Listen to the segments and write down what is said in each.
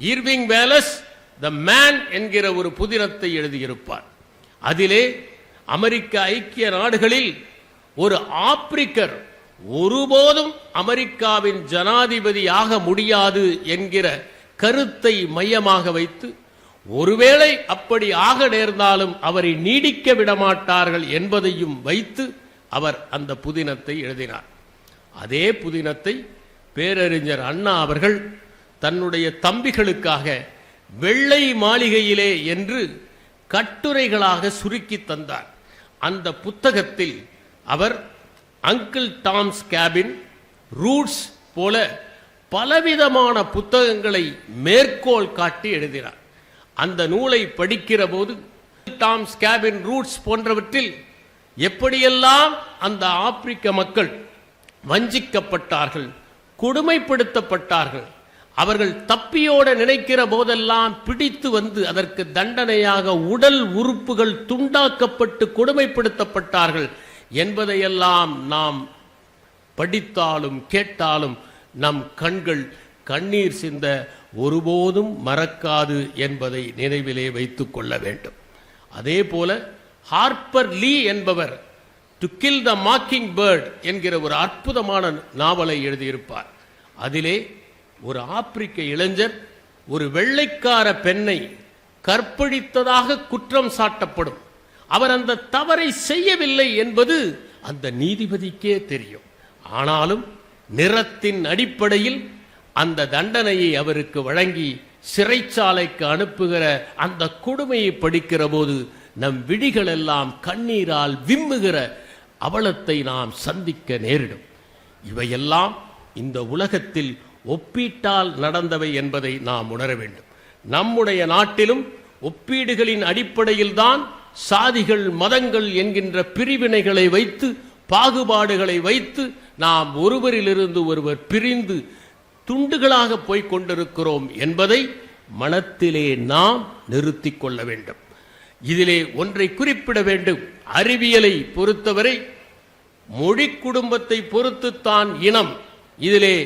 ஈர்விங் Wallace the man என்கிற ஒரு புதினத்தை எழுதியிருப்பார். அதிலே அமெரிக்க ஐக்கிய நாடுகளில் ஒரு ஆப்பிரிக்கர் ஒருபோதும் அமெரிக்காவின் ஜனாதிபதியாக முடியாது என்கிற கருத்தை மையமாக வைத்து ஒருவேளை அப்படி ஆக நேர்ந்தாலும் அவரை நீடிக்க விடமாட்டார்கள் என்பதையும் வைத்து அவர் அந்த புதினத்தை எழுதினார். அதே புதினத்தை பேரறிஞர் அண்ணா அவர்கள் தன்னுடைய தம்பிகளுக்காக வெள்ளை மாளிகையிலே என்று கட்டுரைகளாக சுருக்கி தந்தார். அந்த புத்தகத்தில் அவர் அங்கிள் டாம்ஸ் கேபின் ரூட்ஸ் போல பலவிதமான புத்தகங்களை மேற்கோள் காட்டி எழுதினார். அந்த நூலை படிக்கிற போது டாம்ஸ் கேபின் ரூட்ஸ் போன்றவற்றில் எப்படியெல்லாம் அந்த ஆப்பிரிக்க மக்கள் வஞ்சிக்கப்பட்டார்கள் கொடுமைப்படுத்தப்பட்டார்கள் அவர்கள் தப்பியோட நினைக்கிற போதெல்லாம் பிடித்து வந்து அதற்கு தண்டனையாக உடல் உறுப்புகள் துண்டாக்கப்பட்டு கொடுமைப்படுத்தப்பட்டார்கள் என்பதையெல்லாம் நாம் படித்தாலும் கேட்டாலும் நம் கண்கள் கண்ணீர் சிந்த ஒருபோதும் மறக்காது என்பதை நினைவிலே வைத்துக் கொள்ள வேண்டும். அதே போல ஹார்ப்பர் லீ என்பவர் to kill the mocking bird என்கிற ஒரு அற்புதமான நாவலை எழுதியிருப்பார். அதிலே ஒரு ஆப்பிரிக்க இளைஞர் ஒரு வெள்ளைக்கார பெண்ணை கற்பழித்ததாக குற்றம் சாட்டப்படும். அவர் அந்த தவறை செய்யவில்லை என்பது அந்த நீதிபதிக்கே தெரியும். ஆனாலும் நிறத்தின் அடிப்படையில் அந்த தண்டனையை அவருக்கு வழங்கி சிறைச்சாலைக்கு அனுப்புகிற அந்த கொடுமையை படிக்கிற போது நம் விழிகள் எல்லாம் கண்ணீரால் விம்முகிற அவலத்தை நாம் சந்திக்க நேரிடும். இவையெல்லாம் இந்த உலகத்தில் ஒப்பீட்டால் நடந்தவை என்பதை நாம் உணர வேண்டும். நம்முடைய நாட்டிலும் ஒப்பீடுகளின் அடிப்படையில் தான் சாதிகள் மதங்கள் என்கின்ற பிரிவினைகளை வைத்து பாகுபாடுகளை வைத்து நாம் ஒருவரிலிருந்து ஒருவர் பிரிந்து துண்டுகளாக போய்க் கொண்டிருக்கிறோம் என்பதை மனத்திலே நாம் நிறுத்தி கொள்ள வேண்டும். இதிலே ஒன்றை குறிப்பிட வேண்டும். அறிவியலை பொறுத்தவரை மொழி குடும்பத்தை பொறுத்துத்தான் இனம் இதிலே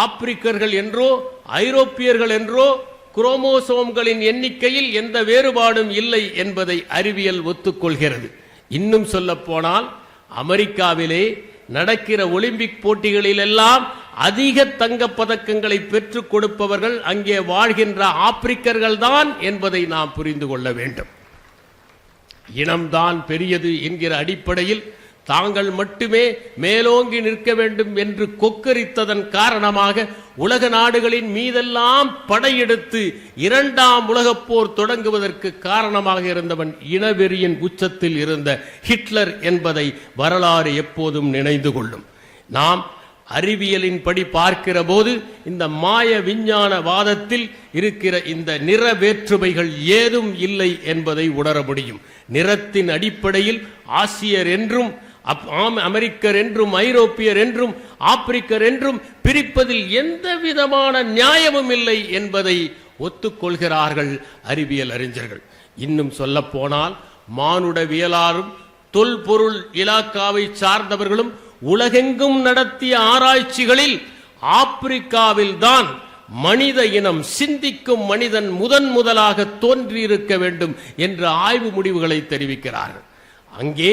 ஆப்பிரிக்கர்கள் என்றோ ஐரோப்பியர்கள் என்றோ குரோமோசோம்களின் எண்ணிக்கையில் எந்த வேறுபாடும் இல்லை என்பதை அறிவியல் ஒத்துக்கொள்கிறது. இன்னும் சொல்ல போனால் அமெரிக்காவிலே நடக்கிற ஒலிம்பிக் போட்டிகளில் எல்லாம் அதிக தங்கப் பதக்கங்களை பெற்றுக் கொடுப்பவர்கள் அங்கே வாழ்கின்ற ஆப்பிரிக்கர்கள் தான் என்பதை நாம் புரிந்து கொள்ள வேண்டும். இனம்தான் பெரியது என்கிற அடிப்படையில் தாங்கள் மட்டுமே மேலோங்கி நிற்க வேண்டும் என்று கொக்கரித்ததன் காரணமாக உலக நாடுகளின் மீதெல்லாம் படையெடுத்து இரண்டாம் உலகப் போர் தொடங்குவதற்கு காரணமாக இருந்தவன் இனவெறியின் உச்சத்தில் இருந்த ஹிட்லர் என்பதை வரலாறு எப்போதும் நினைந்து கொள்ளும். நாம் அறிவியலின் படி பார்க்கிற போது இந்த மாய விஞ்ஞான வாதத்தில் இருக்கிற இந்த நிற வேற்றுமைகள் ஏதும் இல்லை என்பதை உணர முடியும். நிறத்தின் அடிப்படையில் ஆசியர் என்றும் அமெரிக்கர் என்றும் ஐரோப்பியர் என்றும் ஆப்பிரிக்கர் என்றும் பிரிப்பதில் எந்த விதமான நியாயமும் இல்லை என்பதை ஒத்துக்கொள்கிறார்கள் அறிவியல் அறிஞர்கள். இன்னும் சொல்ல போனால் மானுடவியலாரும் தொல்பொருள் இலாக்காவை சார்ந்தவர்களும் உலகெங்கும் நடத்திய ஆராய்ச்சிகளில் ஆப்பிரிக்காவில் தான் மனித இனம் சிந்திக்கும் மனிதன் முதன் முதலாக தோன்றியிருக்க வேண்டும் என்ற ஆய்வு முடிவுகளை தெரிவிக்கிறார்கள். அங்கே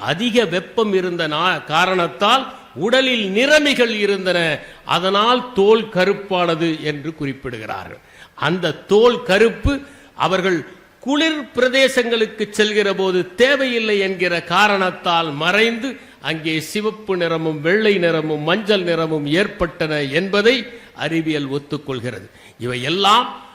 அதிக வெப்பம் இருந்த நா- காரணத்தால் உடலில் நிறமிகள் இருந்தன. அதனால் தோல் கருப்பானது என்று குறிப்பிடுகிறார்கள். அந்த தோல் கருப்பு அவர்கள் குளிர் பிரதேசங்களுக்கு செல்கிற போது தேவையில்லை என்கிற காரணத்தால் மறைந்து அங்கே சிவப்பு நிறமும் வெள்ளை நிறமும் மஞ்சள் நிறமும் ஏற்பட்டன என்பதை அறிவியல் ஒத்துக்கொள்கிறது. இவையெல்லாம்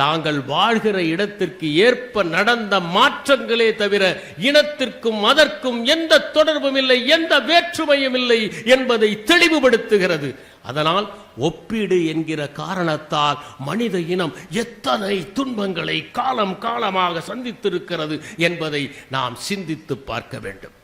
தாங்கள் வாழ்கிற இடத்திற்கு ஏற்ப நடந்த மாற்றங்களே தவிர இனத்திற்கும் அதற்கும் எந்த தொடர்பும் இல்லை எந்த வேற்றுமையும் இல்லை என்பதை தெளிவுபடுத்துகிறது. அதனால் ஒப்பீடு என்கிற காரணத்தால் மனித இனம் எத்தனை துன்பங்களை காலம் காலமாக சந்தித்திருக்கிறது என்பதை நாம் சிந்தித்து பார்க்க வேண்டும்.